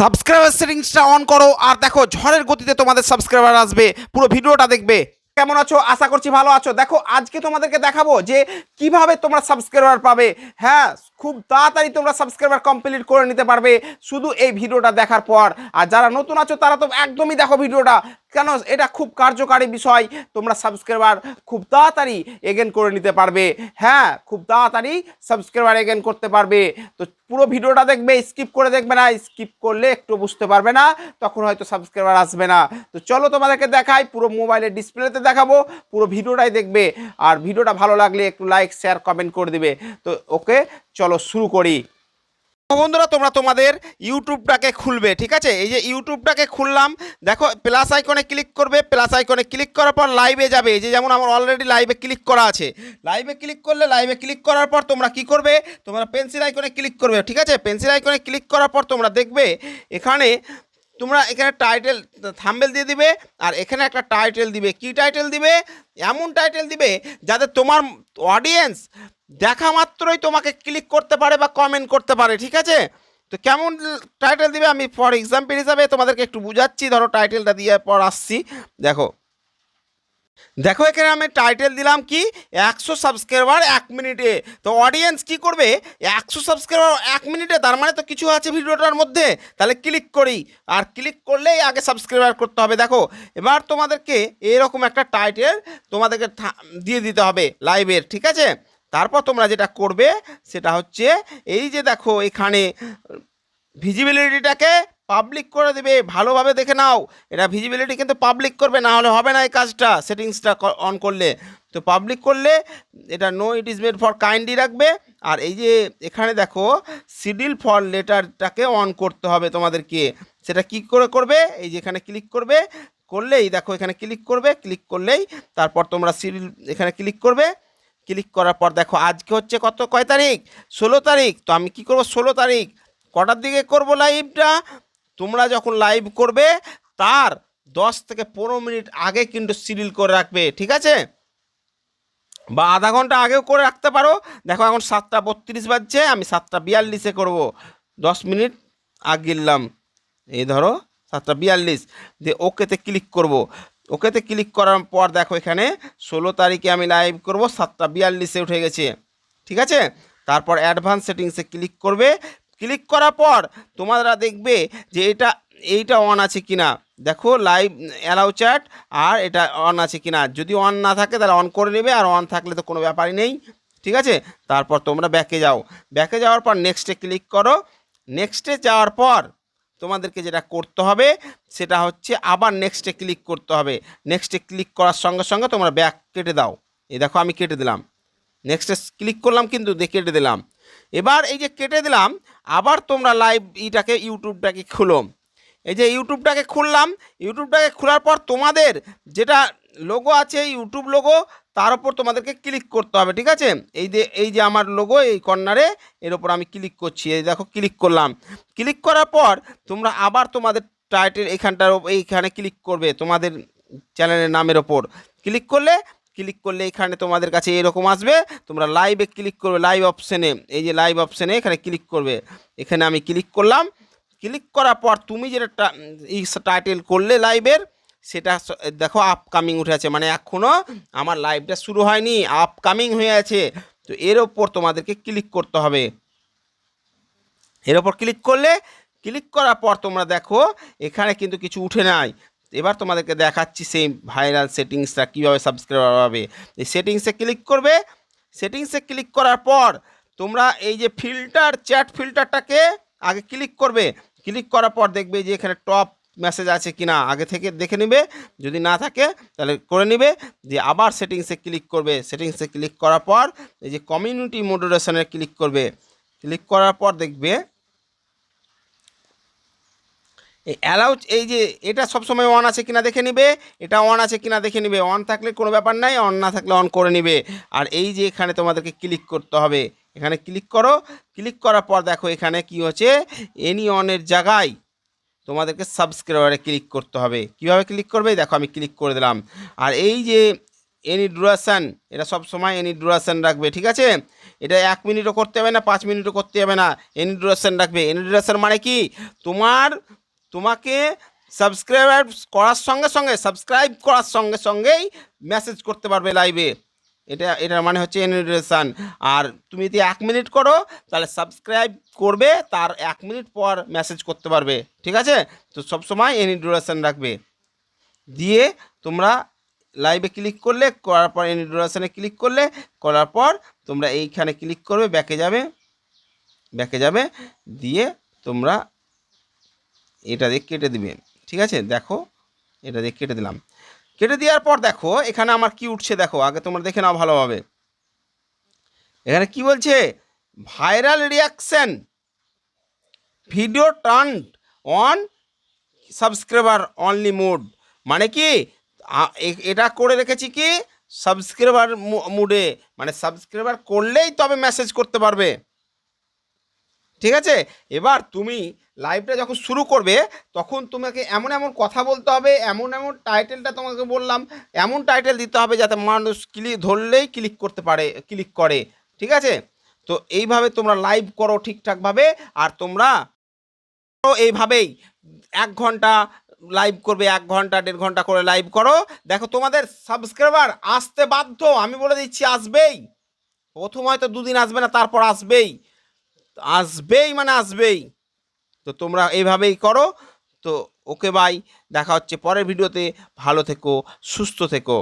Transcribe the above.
Subscriber সেটিংসটা on করো, আর দেখো ঝড়ের গতিতে তোমাদের সাবস্ক্রাইবার আসবে, পুরো ভিডিওটা দেখবে। কেমন আছো? আশা করছি ভালো আছো। দেখো, আজকে তোমাদেরকে দেখাবো যে কীভাবে তোমরা সাবস্ক্রাইবার পাবে। হ্যাঁ খুব তাড়াতাড়ি তোমরা সাবস্ক্রাইবার কমপ্লিট করে নিতে পারবে শুধু এই ভিডিওটা দেখার পর। আর যারা নতুন আছো, তারা তো একদমই দেখো ভিডিওটা। কেন? এটা খুব কার্যকারী বিষয়। তোমরা সাবস্ক্রাইবার খুব তাড়াতাড়ি এগেন করে নিতে পারবে। হ্যাঁ খুব তাড়াতাড়ি সাবস্ক্রাইবার এগেন করতে পারবে। তো পুরো ভিডিওটা দেখবে স্কিপ করে দেখবে না স্কিপ করলে একটু বুঝতে পারবে না, তখন হয়তো সাবস্ক্রাইবার আসবে না। তো চলো তোমাদেরকে দেখাই, পুরো মোবাইলের ডিসপ্লেতে দেখাবো, পুরো ভিডিওটাই দেখবে। আর ভিডিওটা ভালো লাগলে একটু লাইক শেয়ার কমেন্ট করে দিবে। তো ওকে চলো শুরু করি। বন্ধুরা, তোমরা তোমাদের ইউটিউবটাকে খুলবে, ঠিক আছে? এই যে ইউটিউবটাকে খুললাম, দেখো প্লাস আইকনে ক্লিক করবে প্লাস আইকনে ক্লিক করার পর লাইভে যাবে। এই যে যেমন আমার অলরেডি লাইভে ক্লিক করা আছে। লাইভে ক্লিক করলে লাইভে ক্লিক করার পর তোমরা কি করবে? তোমরা পেন্সিল আইকনে ক্লিক করবে, ঠিক আছে? পেন্সিল আইকনে ক্লিক করার পর তোমরা দেখবে, এখানে তোমরা এখানে টাইটেল থাম্বেল দিয়ে দিবে, আর এখানে একটা টাইটেল দিবে। কি টাইটেল দিবে? এমন টাইটেল দিবে যাতে তোমার অডিয়েন্স দেখা মাত্রই তোমাকে ক্লিক করতে পারে বা কমেন্ট করতে পারে, ঠিক আছে? তো কেমন টাইটেল দিবে? আমি ফর এক্সাম্পল হিসাবে তোমাদেরকে একটু বুঝাচ্ছি। ধরো টাইটেলটা দিয়ে পর আসছি। দেখো। দেখো, এখানে আমি টাইটেল দিলাম কি? একশো সাবস্ক্রাইবার এক মিনিটে। তো অডিয়েন্স কি করবে? একশো সাবস্ক্রাইবার এক মিনিটে, তার মানে তো কিছু আছে ভিডিওটার মধ্যে। তাহলে ক্লিক করি। আর ক্লিক করলেই আগে সাবস্ক্রাইবার করতে হবে। দেখো, এবার তোমাদেরকে এরকম একটা টাইটেল তোমাদেরকে দিয়ে দিতে হবে লাইভের ঠিক আছে? তারপর তোমরা যেটা করবে, সেটা হচ্ছে এই যে দেখো, এখানে ভিজিবিলিটিটাকে পাবলিক করে দেবে। ভালোভাবে দেখে নাও। এটা ভিজিবিলিটি কিন্তু পাবলিক করবে, না হলে হবে না এই কাজটা সেটিংসটা অন করলে। তো পাবলিক করলে এটা no it is made for kindly রাখবে। আর এই যে এখানে দেখো সিডিল ফর লেটারটাকে অন করতে হবে তোমাদেরকে। সেটা কি করে করবে? এই যে এখানে ক্লিক করবে। করলেই দেখো, এখানে ক্লিক করবে। ক্লিক করলেই তারপর তোমরা সিডিল এখানে ক্লিক করবে। ক্লিক করার পর দেখো আজকে হচ্ছে কত? কয় তারিখ? ষোলো তারিখ। তো আমি কি করব? ষোলো তারিখ। কটার দিকে করব লাইভটা তোমরা যখন লাইভ করবে, তার দশ থেকে পনেরো মিনিট আগে কিন্তু সিরিল করে রাখবে, ঠিক আছে? বা আধা ঘণ্টা আগেও করে রাখতে পারো। দেখো এখন সাতটা বত্রিশ বাজছে, আমি সাতটা বিয়াল্লিশে করব। দশ মিনিট আগে গেলাম এই ধরো, সাতটা বিয়াল্লিশ। দিয়ে ওকেতে ক্লিক করব। ওকেতে ক্লিক করার পর দেখো এখানে ষোলো তারিখে আমি লাইভ করব, সাতটা বিয়াল্লিশে উঠে গেছে। ঠিক আছে? তারপর অ্যাডভান্স সেটিংসে ক্লিক করবে। ক্লিক করার পর তোমরা দেখবে যে এটা, এইটা অন আছে কিনা। দেখো লাইভ অ্যালাউ চ্যাট আর এটা অন আছে কিনা। যদি অন না থাকে তাহলে অন করে নেবে আর অন থাকলে তো কোনো ব্যাপারই নেই। ঠিক আছে? তারপর তোমরা ব্যাকে যাও। ব্যাকে যাওয়ার পর নেক্সটে ক্লিক করো। নেক্সটে যাওয়ার পর তোমাদেরকে যেটা করতে হবে, সেটা হচ্ছে আবার নেক্সটে ক্লিক করতে হবে। নেক্সটে ক্লিক করার সঙ্গে সঙ্গে তোমরা ব্যাক কেটে দাও। এই দেখো আমি কেটে দিলাম। নেক্সটে ক্লিক করলাম কিন্তু কেটে দিলাম। এবার এই যে কেটে দিলাম, আবার তোমরা লাইভ ইটাকে ইউটিউবটাকে খুলো। এই যে ইউটিউবটাকে খুললাম, ইউটিউবটাকে খোলার পর তোমাদের যেটা লোগো আছে, ইউটিউব লোগো তার উপর তোমাদেরকে ক্লিক করতে হবে, ঠিক আছে? এই যে এই যে আমার লোগো এই কর্নারে এর ওপর আমি ক্লিক করছি, এই দেখো ক্লিক করলাম। ক্লিক করার পর তোমরা আবার তোমাদের টাইটেল এখানটার এইখানে ক্লিক করবে তোমাদের চ্যানেলের নামের ওপর। ক্লিক করলে ক্লিক করলে এখানে তোমাদের কাছে এরকম আসবে, তোমরা লাইভে ক্লিক করবে লাইভ অপশানে এই যে লাইভ অপশানে এখানে ক্লিক করবে। এখানে আমি ক্লিক করলাম। ক্লিক করার পর তুমি যেটা টাইটেল করলে লাইভের সেটা দেখো আপকামিং উঠে আছে মানে এখনও আমার লাইভটা শুরু হয়নি আপকামিং হয়ে আছে। তো এর ওপর তোমাদেরকে ক্লিক করতে হবে। এর ওপর ক্লিক করলে ক্লিক করার পর তোমরা দেখো, এখানে কিন্তু কিছু উঠে নাই। এবার তোমাদেরকে দেখাচ্ছি সেই ভাইরাল সেটিংসটা কীভাবে সাবস্ক্রাইবার হবে এই সেটিংসে ক্লিক করবে সেটিংসে ক্লিক করার পর তোমরা এই যে ফিল্টার চ্যাট ফিল্টারটাকে আগে ক্লিক করবে। ক্লিক করার পর দেখবে যে এখানে টপ মেসেজ আছে কিনা আগে থেকে দেখে নেবে। যদি না থাকে, তাহলে করে নেবে। দিয়ে আবার সেটিংসে ক্লিক করবে। সেটিংসে ক্লিক করার পর, এই যে কমিউনিটি মডারেশনে ক্লিক করবে। ক্লিক করার পর দেখবে, এই অ্যালাউ এই যে এটা সবসময় অন আছে কিনা দেখে নিবে। এটা অন আছে কিনা দেখে নিবে। অন থাকলে কোনো ব্যাপার নাই অন না থাকলে অন করে নিবে। আর এই যে এখানে তোমাদেরকে ক্লিক করতে হবে। এখানে ক্লিক করো। ক্লিক করার পর দেখো এখানে কি হচ্ছে এনি অনের জায়গায় তোমাদেরকে সাবস্ক্রাইবারে ক্লিক করতে হবে। কীভাবে ক্লিক করবে? দেখো আমি ক্লিক করে দিলাম। আর এই যে এনি ডুরাশন এটা সব সময় এনি ডুরাশন রাখবে, ঠিক আছে? এটা এক মিনিটও করতে হবে না, পাঁচ মিনিটও করতে হবে না। এনি ডুরাশন রাখবে। এনি ডুরাশন মানে কি? তোমার, তোমাকে সাবস্ক্রাইবার করার সঙ্গে সঙ্গে সাবস্ক্রাইব করার সঙ্গে সঙ্গেই মেসেজ করতে পারবে লাইভে এটা, এটার মানে হচ্ছে এনিডুরেশন আর তুমি যদি এক মিনিট করো, তাহলে সাবস্ক্রাইব করবে, তার এক মিনিট পর মেসেজ করতে পারবে, ঠিক আছে? তো সবসময় এনি ডিউরেশন রাখবে। দিয়ে তোমরা লাইভে ক্লিক করলে, করার পর এনি ডিউরেশনে ক্লিক করলে, করার পর তোমরা এইখানে ক্লিক করবে ব্যাকে যাবে ব্যাকে যাবে, দিয়ে তোমরা এটা দিয়ে কেটে দিবে, ঠিক আছে? দেখো, এটা দিয়ে কেটে দিলাম। কেটে দেওয়ার পর দেখো, এখানে আমার কি উঠছে দেখো, আগে তোমরা দেখে নাও ভালোভাবে। এখানে কি বলছে? Viral reaction video turn on subscriber only mode মানে কি? এটা করে রেখেছি কি? সাবস্ক্রাইবার মুডে মানে সাবস্ক্রাইবার করলেই তবে মেসেজ করতে পারবে। ঠিক আছে? এবার তুমি লাইভটা যখন শুরু করবে, তখন তোমাকে এমন এমন কথা বলতে হবে, এমন এমন টাইটেলটা তোমাকে বললাম, এমন টাইটেল দিতে হবে যাতে মানুষ ক্লিক ধরলেই ক্লিক করতে পারে ক্লিক করে। ঠিক আছে? তো এইভাবে তোমরা লাইভ করো ঠিকঠাকভাবে, আর তোমরা এইভাবেই। এক ঘণ্টা লাইভ করবে, এক ঘণ্টা, দেড় ঘণ্টা করে লাইভ করো। দেখো তোমাদের সাবস্ক্রাইবার আসতে বাধ্য, আমি বলে দিচ্ছি আসবেই। প্রথম হয়তো দুদিন আসবে না, তারপর আসবেই। আসবেই মানে আসবেই। তো তোমরা এভাবেই করো। তো ওকে বাই দেখা হচ্ছে পরের ভিডিওতে। ভালো থেকো, সুস্থ থেকো।